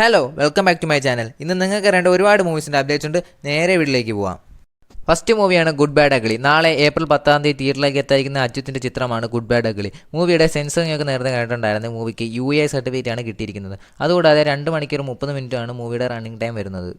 Hello welcome back to my channel ഇന്ന് നിങ്ങൾക്ക് അറിയേണ്ട ഒരുപാട് മൂവീസിന്റെ അപ്ഡേറ്റ്സ് ഉണ്ട്. നേരെ വീട്ടിലേക്ക് പോവാം. ഫസ്റ്റ് മൂവിയാണ് ഗുഡ് ബാഡ് അഗ്ലി നാളെ ഏപ്രിൽ പത്താം തീയതി തിയേറ്ററിലേക്ക് എത്തായിരിക്കുന്ന അച്യുത്തിന്റെ ചിത്രമാണ് ഗുഡ് ബാഡ് അഗ്ലി മൂവിയുടെ സെൻസറിംഗ് ഒക്കെ നേരത്തെ കണ്ടിട്ടുണ്ടായിരുന്നു. മൂവിക്ക് യു എ സർട്ടിഫിക്കറ്റ് ആണ് കിട്ടിയിരിക്കുന്നത്. അതുകൂടാതെ രണ്ട് മണിക്കൂർ മുപ്പത് മിനിറ്റാണ് മൂവിയുടെ റണ്ണിങ് ടൈം വരുന്നത്.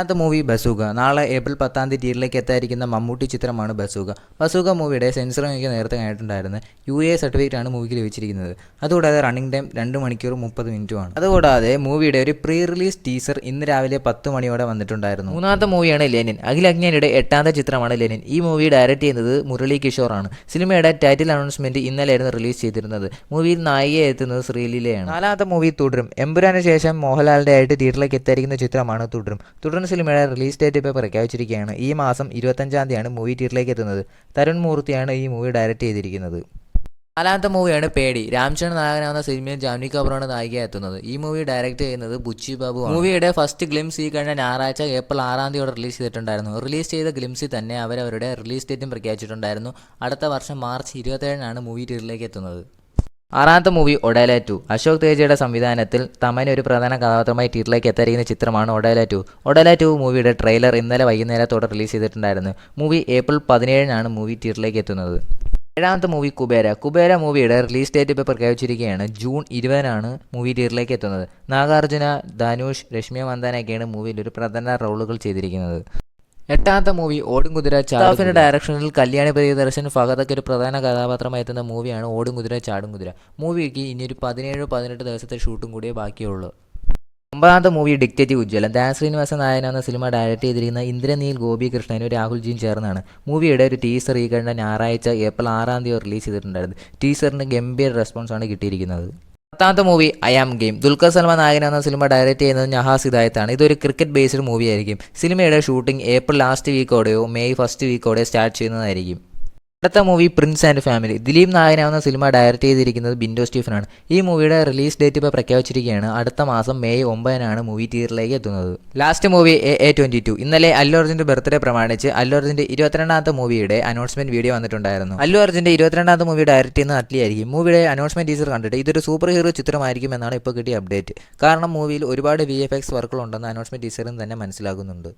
രണ്ടാമത്തെ മൂവി ബസൂക. നാളെ ഏപ്രിൽ പത്താം തീയതി തിയേറ്ററിലേക്ക് എത്തായിരിക്കുന്ന മമ്മൂട്ടി ചിത്രമാണ് ബസൂക. ബസൂക മൂവിയുടെ സെൻസറിംഗ് ഒക്കെ നേരത്തെ കഴിഞ്ഞിട്ടുണ്ടായിരുന്നു യു എ സർട്ടിഫിക്കറ്റ് ആണ് മൂവിക്ക് ലഭിച്ചിരിക്കുന്നത്. അതുകൂടാതെ റണ്ണിംഗ് ടൈം രണ്ട് മണിക്കൂർ മുപ്പത് മിനിറ്റുമാണ്. അതുകൂടാതെ മൂവിയുടെ ഒരു പ്രീ റിലീസ് ടീസർ ഇന്ന് രാവിലെ പത്ത് മണിയോടെ വന്നിട്ടുണ്ടായിരുന്നു. മൂന്നാമത്തെ മൂവിയാണ് ലെനിൻ. അഖിൽ അജ്ഞാനിയുടെ എട്ടാമത്തെ ചിത്രമാണ് ലെനിൻ. ഈ മൂവി ഡയറക്റ്റ് ചെയ്യുന്നത് മുരളി കിഷോറാണ്. സിനിമയുടെ ടൈറ്റിൽ അനൗൺസ്മെന്റ് ഇന്നലെയായിരുന്നു റിലീസ് ചെയ്തിരുന്നത്. മൂവിയിൽ നായികയെ എത്തുന്നത് ശ്രീലീലയാണ്. നാലാമത്തെ മൂവി തുടരും. എമ്പുരാന് ശേഷം മോഹൻലാലിന്റെ ആയിട്ട് തിയേറ്ററിലേക്ക് എത്തിയിരിക്കുന്ന ചിത്രമാണ് തുടരും. തുടരും സിനിമയുടെ റിലീസ് ഡേറ്റ് ഇപ്പോൾ പ്രഖ്യാപിച്ചിരിക്കുകയാണ്. ഈ മാസം ഇരുപത്തഞ്ചാം തീയതിയാണ് മൂവി തിയേറ്ററിലേക്ക് എത്തുന്നത്. തരുൺ മൂർത്തിയാണ് ഈ മൂവി ഡയറക്റ്റ് ചെയ്തിരിക്കുന്നത്. നാലാമത്തെ മൂവിയാണ് പേടി. രാംചന്ദ് നായകനാവുന്ന സിനിമയിൽ ജാൻവി കപൂറാണ് നായിക എത്തുന്നത്. ഈ മൂവി ഡയറക്റ്റ് ചെയ്യുന്നത് ബുച്ചി ബാബു മൂവിയുടെ ഫസ്റ്റ് ഗ്ലിംസ് ഈ കഴിഞ്ഞ ഞായറാഴ്ച ഏപ്രിൽ ആറാം തീയതി റിലീസ് ചെയ്തിട്ടുണ്ടായിരുന്നു. റിലീസ് ചെയ്ത ഗ്ലിംസിൽ തന്നെ അവരവരുടെ റിലീസ് ഡേറ്റും പ്രഖ്യാപിച്ചിട്ടുണ്ടായിരുന്നു. അടുത്ത വർഷം മാർച്ച് ഇരുപത്തേഴിനാണ് മൂവി തിയേറ്ററിലേക്ക് എത്തുന്നത്. ആറാമത്തെ മൂവി ഒഡേല ടു അശോക് തേജയുടെ സംവിധാനത്തിൽ തമൻ ഒരു പ്രധാന കഥാപാത്രമായി ടീറ്റിലേക്ക് എത്തിയിരിക്കുന്ന ചിത്രമാണ് ഒഡേല ടു ഒഡേല ടു മൂവിയുടെ ട്രെയിലർ ഇന്നലെ വൈകുന്നേരത്തോടെ റിലീസ് ചെയ്തിട്ടുണ്ടായിരുന്നു. മൂവി ഏപ്രിൽ പതിനേഴിനാണ് മൂവി തിയേറ്ററിലേക്ക് എത്തുന്നത്. ഏഴാമത്തെ മൂവി കുബേര. കുബേര മൂവിയുടെ റിലീസ് ഡേറ്റ് ഇപ്പോൾ പ്രഖ്യാപിച്ചിരിക്കുകയാണ്. ജൂൺ ഇരുപതിനാണ് മൂവി തിയേറ്ററിലേക്ക് എത്തുന്നത്. നാഗാർജുന ധനുഷ് രശ്മിയ മന്ദാനൊക്കെയാണ് മൂവിയിൽ ഒരു പ്രധാന റോളുകൾ ചെയ്തിരിക്കുന്നത്. എട്ടാമത്തെ മൂവി ഓടും കുതിര ചാടും ഡയറക്ഷനിൽ കല്യാണി പ്രിയദർശൻ ഫഹദൊക്കെ ഒരു പ്രധാന കഥാപാത്രമായി എത്തുന്ന മൂവിയാണ് ഓടും കുതിര ചാടും കുതിര. മൂവിക്ക് ഇനി ഒരു പതിനേഴ് പതിനെട്ട് ദിവസത്തെ ഷൂട്ടും കൂടിയേ ബാക്കിയുള്ളൂ. ഒമ്പതാമത്തെ മൂവി ഡിക്റ്റേറ്റീവ് ഉജ്ജ്വല. ദാൻ ശ്രീനിവാസ നായൻ എന്ന സിനിമ ഡയറക്റ്റ് ചെയ്തിരിക്കുന്ന ഇന്ദ്രനീൽ ഗോപി കൃഷ്ണനും രാഹുൽജിയും ചേർന്നാണ്. മൂവിയുടെ ഒരു ടീസർ ഈ കഴിഞ്ഞ ഞായറാഴ്ച ഏപ്രിൽ ആറാം തീയതി റിലീസ് ചെയ്തിട്ടുണ്ടായിരുന്നു. ടീസറിന് ഗംഭീര റെസ്പോൺസാണ് കിട്ടിയിരിക്കുന്നത്. പത്താമത്തെ movie I am game Dulquer Salmaan നായകൻ എന്ന സിനിമ ഡയറക്റ്റ് ചെയ്യുന്നത് നഹാസ് ഹിദായത്താണ്. ഇതൊരു ക്രിക്കറ്റ് ബേസ്ഡ് മൂവി ആയിരിക്കും. സിനിമയുടെ ഷൂട്ടിംഗ് ഏപ്രിൽ ലാസ്റ്റ് വീക്കോടെയോ മെയ് ഫസ്റ്റ് വീക്കോടെയോ സ്റ്റാർട്ട് ചെയ്യുന്നതായിരിക്കും. അടുത്ത movie prince and family Dileep നായനാവുന്ന സിനിമ ഡയറക്റ്റ് ചെയ്തിരിക്കുന്നത് ബിൻഡോ സ്റ്റീഫനാണ്. ഈ മൂവിയുടെ റിലീസ് ഡേറ്റ് ഇപ്പോൾ പ്രഖ്യാപിച്ചിരിക്കുകയാണ്. അടുത്ത മാസം മെയ് ഒമ്പതിനാണ് മൂവി തിയേറ്ററിലേക്ക് എത്തുന്നത്. Last movie A A twenty two ഇന്നലെ അല്ലു അർജുന്റെ ബർത്ത്ഡേ പ്രമാണിച്ച് അല്ലു അർജുന്റെ ഇരുപത്തിരണ്ടാമത്തെ മൂവിയുടെ അനൗൺസ്മെന്റ് വീഡിയോ വന്നിട്ടുണ്ടായിരുന്നു. അല്ലു അർജുന്റെ ഇരുപത്തിരണ്ടാമത്തെ മൂവി ഡയറക്റ്റ് ചെയ്യുന്ന അറ്റ്ലി ആയിരിക്കും മൂവിയുടെ അനൗൺസ്മെന്റ് ടീച്ചർ കണ്ടിട്ട് ഇതൊരു സൂപ്പർ ഹീറോ ചിത്രമായിരിക്കും എന്നാണ് ഇപ്പോൾ കിട്ടിയ അപ്ഡേറ്റ് കാരണം മൂവിയിൽ ഒരുപാട് വി എഫ് എക്സ് വർക്കുകളുണ്ടെന്ന് അനൗൺസ്മെന്റ് ടീസറിൽ തന്നെ മനസ്സിലാകുന്നുണ്ട്.